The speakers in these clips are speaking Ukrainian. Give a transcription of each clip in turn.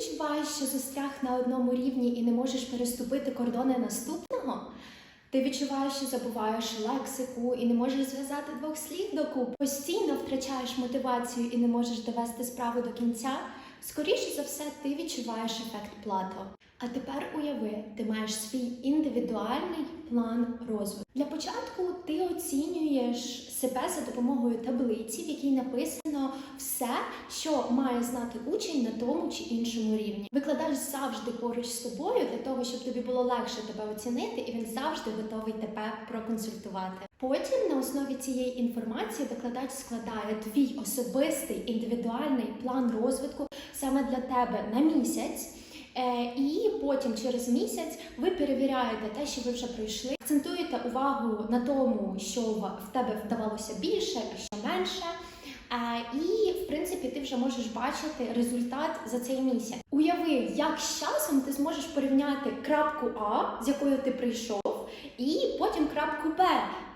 відчуваєш, що застряг на одному рівні і не можеш переступити кордони наступного? Ти відчуваєш, що забуваєш лексику і не можеш зв'язати двох слів докупи. Постійно втрачаєш мотивацію і не можеш довести справу до кінця. Скоріше за все, ти відчуваєш ефект плато. А тепер уяви, ти маєш свій індивідуальний план розвитку. Для початку ти оцінюєш себе за допомогою таблиці, в якій написано все, що має знати учень на тому чи іншому рівні. Викладач завжди поруч з тобою для того, щоб тобі було легше тебе оцінити, і він завжди готовий тебе проконсультувати. Потім на основі цієї інформації викладач складає твій особистий індивідуальний план розвитку саме для тебе на місяць. Е, І потім через місяць ви перевіряєте те, що ви вже пройшли, акцентуєте увагу на тому, що в тебе вдавалося більше, а що менше. І в принципі ти вже можеш бачити результат за цей місяць. Уяви, як з часом ти зможеш порівняти крапку А, з якою ти прийшов, і потім крапку Б,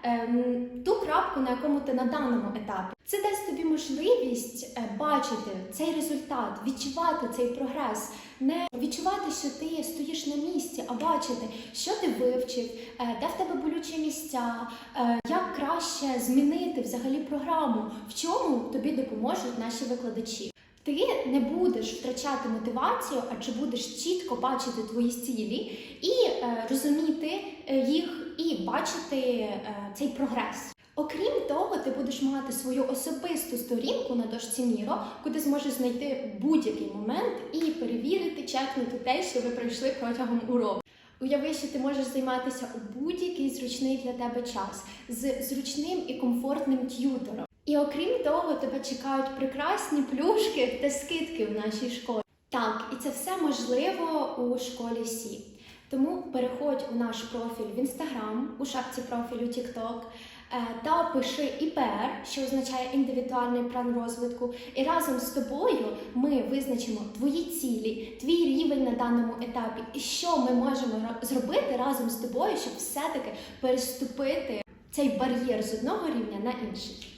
ем, ту крапку, на якому ти на даному етапі. Це дасть тобі можливість е, бачити цей результат, відчувати цей прогрес, не відчувати, що ти стоїш на місці, а бачити, що ти вивчив, е, де в тебе болючі місця, е, як краще змінити взагалі програму, в чому тобі допоможуть наші викладачі. Ти не будеш втрачати мотивацію, адже будеш чітко бачити твої цілі і е, розуміти е, їх, і бачити е, цей прогрес. Окрім того, ти будеш мати свою особисту сторінку на дошці Міро, куди зможеш знайти будь-який момент і перевірити, чекнути те, що ви пройшли протягом уроку. Уяви, що ти можеш займатися у будь-який зручний для тебе час з зручним і комфортним т'ютором. І окрім того, тебе чекають прекрасні плюшки та скидки в нашій школі. Так, і це все можливо у школі Сі. Тому переходь у наш профіль в інстаграм, у шапці профілю TikTok, е, та пиши ІПР, що означає індивідуальний план розвитку. І разом з тобою ми визначимо твої цілі, твій рівень на даному етапі, і що ми можемо ро- зробити разом з тобою, щоб все-таки переступити цей бар'єр з одного рівня на інший.